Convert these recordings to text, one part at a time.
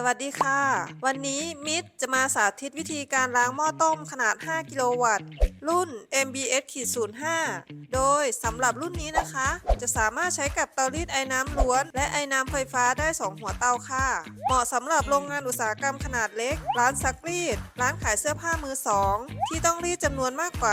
สวัสดีค่ะ วันนี้มิตรจะมาสาธิตวิธีการล้างหม้อต้มขนาด 5 กิโลวัตต์รุ่น MBS 05 โดยสำหรับรุ่นนี้นะคะ จะสามารถใช้กับเตารีดไอ้น้ำล้วน และไอ้น้ำไฟฟ้าได้ 2 หัวเตาค่ะ เหมาะสำหรับโรงงานอุตสาหกรรมขนาดเล็ก ร้านซักรีด ร้านขายเสื้อผ้ามือสองที่ต้องรีดจำนวนมากกว่า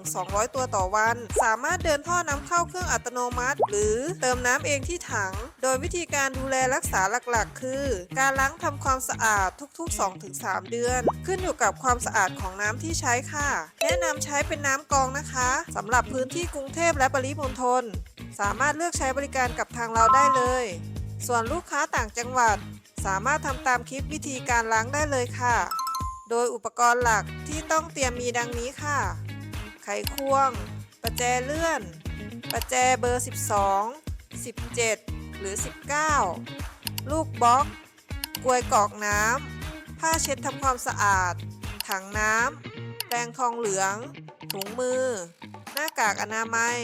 100-200 ตัวต่อวัน สามารถเดินท่อน้ำเข้าเครื่องอัตโนมัติ หรือเติมน้ำเองที่ถัง โดยวิธีการดูแลรักษาหลักๆ คือ การล้างทำความสะอาดทุกๆ 2-3 เดือน ขึ้นอยู่กับความสะอาดของน้ำที่ใช้ค่ะ แนะนำใช้เป็นน้ำกองนะคะสำหรับพื้นที่กรุงเทพและปริมณฑลสามารถเลือกใช้บริการกับทางเราได้เลย ส่วนลูกค้าต่างจังหวัด สามารถทำตามคลิปวิธีการล้างได้เลยค่ะ โดยอุปกรณ์หลักที่ต้องเตรียมมีดังนี้ค่ะ ไขควง ประแจเลื่อน ประแจเบอร์ 12 17 หรือ 19 ลูกบล็อก กลวยกรอกน้ำผ้าเช็ดทำความสะอาด ถังน้ำ แปรงทองเหลือง ถุงมือ หน้ากากอนามัย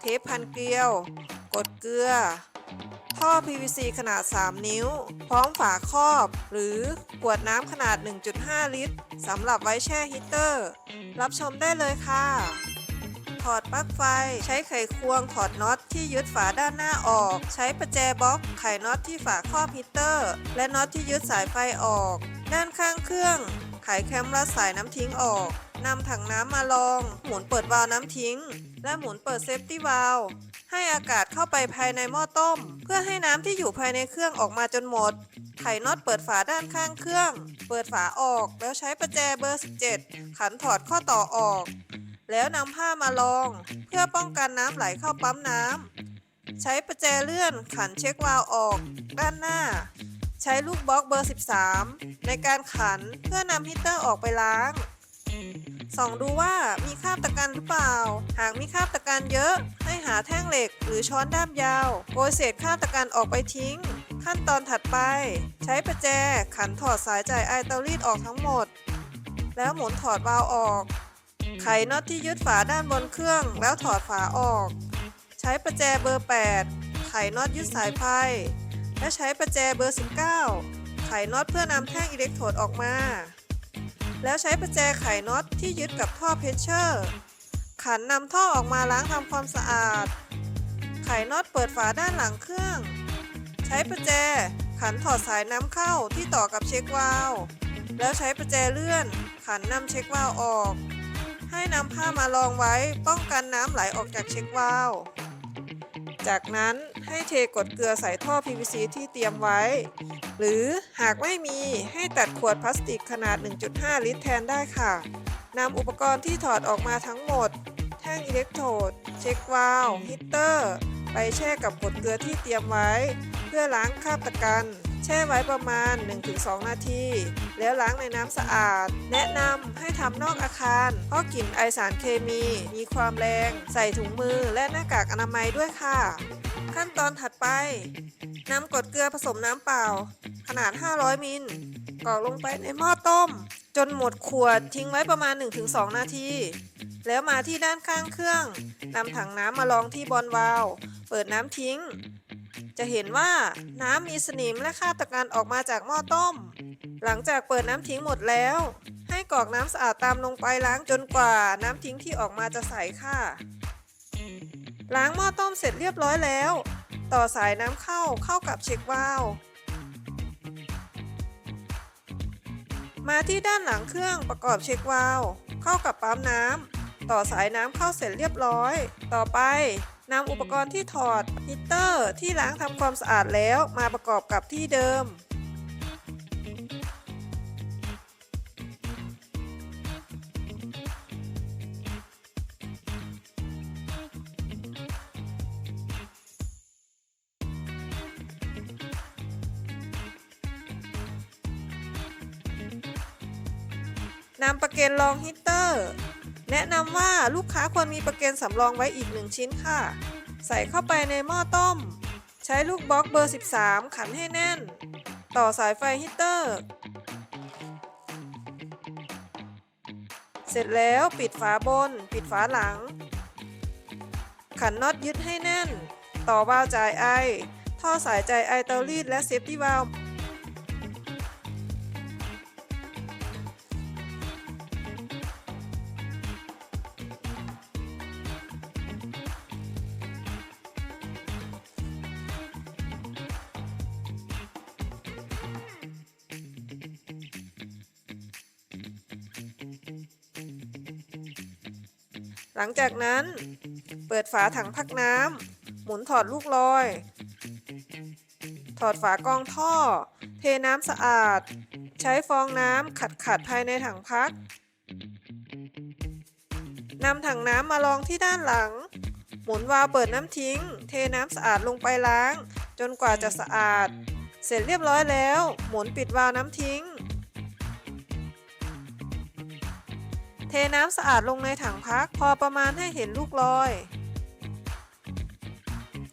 เทปพันเกลียว กดเกลือ ท่อ PVC ขนาด 3 นิ้ว พร้อมฝาครอบ หรือขวดน้ำขนาด 1.5 ลิตรสำหรับไว้แช่ฮีตเตอร์ รับชมได้เลยค่ะถอดปลั๊กไฟ ใช้ไขควงถอดน็อตที่ยึดฝาด้านหน้าออก ใช้ประแจบล็อก ไขน็อตที่ฝาครอบฮีตเตอร์ และน็อตที่ยึดสายไฟออก ด้านข้างเครื่อง ไขแคมรัดสายน้ำทิ้งออกนำถังน้ำมาลอง หมุนเปิดวาล์วน้ำทิ้ง และหมุนเปิดเซฟตี้วาล์วให้อากาศเข้าไปภายในหม้อต้ม เพื่อให้น้ำที่อยู่ภายในเครื่องออกมาจนหมด ไขน็อตเปิดฝาด้านข้างเครื่อง เปิดฝาออกแล้วใช้ประแจเบอร์ 17 ขันถอดข้อต่อออก แล้วนำผ้ามารอง เพื่อป้องกันน้ำไหลเข้าปั๊มน้ำใช้ประแจเลื่อนขันเช็ควาล์วออก ด้านหน้า ใช้ลูกบล็อกเบอร์ 13 ในการขันเพื่อนำฮีตเตอร์ออกไปล้าง ส่องดูว่ามีคราบตะกันหรือเปล่า หากมีคราบตะกันเยอะ ให้หาแท่งเหล็กหรือช้อนด้ามยาวโกยเศษคราบตะกันออกไปทิ้ง ขั้นตอนถัดไป ใช้ประแจขันถอดสายจ่ายไอเตารีดออกทั้งหมด แล้วหมุนถอดวาล์วออก ไขน็อตที่ยึดฝาด้านบนเครื่องแล้วถอดฝาออก ใช้ประแจเบอร์ 8 ไขน็อตยึดสายไฟ และใช้ประแจเบอร์ 19 ไขน็อตเพื่อนำแท่งอิเล็กโทรดออกมา แล้วใช้ประแจไขน็อตที่ยึดกับท่อเพชเชอร์ ขันนำท่อออกมาล้างทำความสะอาด ไขน็อตเปิดฝาด้านหลังเครื่อง ใช้ประแจขันถอดสายน้ำเข้าที่ต่อกับเช็ควาล์วแล้วใช้ประแจเลื่อน ขันนำเช็ควาล์วออก ให้นำผ้ามารองไว้ป้องกันน้ำไหลออกจากเช็ควาล์ว จากนั้นให้เทกดเกลือใส่ท่อ PVC ที่เตรียมไว้ หรือหากไม่มีให้ตัดขวดพลาสติกขนาด 1.5 ลิตรแทนได้ค่ะนำอุปกรณ์ที่ถอดออกมาทั้งหมด แท่งอิเล็กโทรด เช็ควาล์วฮีตเตอร์ ไปแช่กับกดเกลือที่เตรียมไว้ เพื่อล้างคราบตะกัน แช่ไว้ประมาณ 1-2 นาที แล้วล้างในน้ำสะอาด แนะนำให้ทำนอกอาคาร เพราะกลิ่นไอสารเคมี มีความแรง ใส่ถุงมือและหน้ากากอนามัยด้วยค่ะ ขั้นตอนถัดไปนำกรดเกลือผสมน้ำเปล่า ขนาด 500 มิลกรอกลงไปในหม้อต้ม จนหมดขวดทิ้งไว้ประมาณ 1-2 นาที แล้วมาที่ด้านข้างเครื่องนำถังน้ำมาลองที่บอลวาล์วเปิดน้ำทิ้ง จะเห็นว่าน้ำมีสนิมและคราบตะกันออกมาจากหม้อต้ม หลังจากเปิดน้ำทิ้งหมดแล้ว ให้กรอกน้ำสะอาดตามลงไปล้างจนกว่าน้ำทิ้งที่ออกมาจะใสค่ะ ล้างหม้อต้มเสร็จเรียบร้อยแล้ว ต่อสายน้ำเข้าเข้ากับเช็ควาล์วมาที่ด้านหลังเครื่องประกอบเช็ควาล์วเข้ากับปั๊มน้ำต่อสายน้ำเข้าเสร็จเรียบร้อย ต่อไป นำอุปกรณ์ที่ถอดฮีเตอร์ที่ล้างทำความสะอาดแล้วมาประกอบกับที่เดิม นำประเกนรองฮีเตอร์ แนะนำว่าลูกค้าควรมีประเกนสำรองไว้อีกหนึ่งชิ้นค่ะ ใส่เข้าไปในหม้อต้ม ใช้ลูกบล็อกเบอร์ 13 ขันให้แน่น ต่อสายไฟฮีตเตอร์ เสร็จแล้วปิดฝาบน ปิดฝาหลัง ขันน็อตยึดให้แน่น ต่อวาล์วจ่ายไอ ท่อสายจ่ายไอเตารีดและเซฟตี้วาล์ว หลังจากนั้นเปิดฝาถังพักน้ำหมุนถอดลูกลอย ถอดฝากองท่อ เทน้ำสะอาด ใช้ฟองน้ำขัดขัดภายในถังพักนำถังน้ำมาลองที่ด้านหลัง หมุนวาล์วเปิดน้ำทิ้ง เทน้ำสะอาดลงไปล้าง จนกว่าจะสะอาด เสร็จเรียบร้อยแล้ว หมุนปิดวาล์วน้ำทิ้ง เทน้ำสะอาดลงในถังพักพอประมาณให้เห็นลูกลอย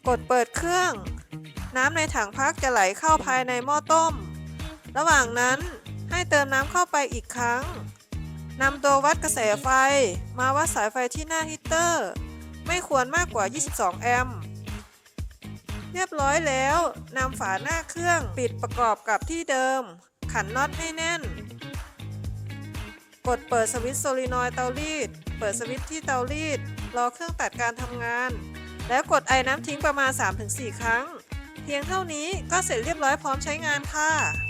กดเปิดเครื่อง น้ำในถังพักจะไหลเข้าภายในหม้อต้ม ระหว่างนั้นให้เติมน้ำเข้าไปอีกครั้งนำตัววัดกระแสไฟ มาวัดสายไฟที่หน้าฮีเตอร์ ไม่ควรมากกว่า 22 แอมป์เรียบร้อยแล้วนำฝาหน้าเครื่องปิดประกอบกับที่เดิม ขันน็อตให้แน่น กดเปิดสวิตช์โซลินอยด์เตารีด เปิดสวิตช์ที่เตารีด รอเครื่องตัดการทำงาน แล้วกดไอน้ำทิ้งประมาณ 3-4 ครั้ง เพียงเท่านี้ก็เสร็จเรียบร้อยพร้อมใช้งานค่ะ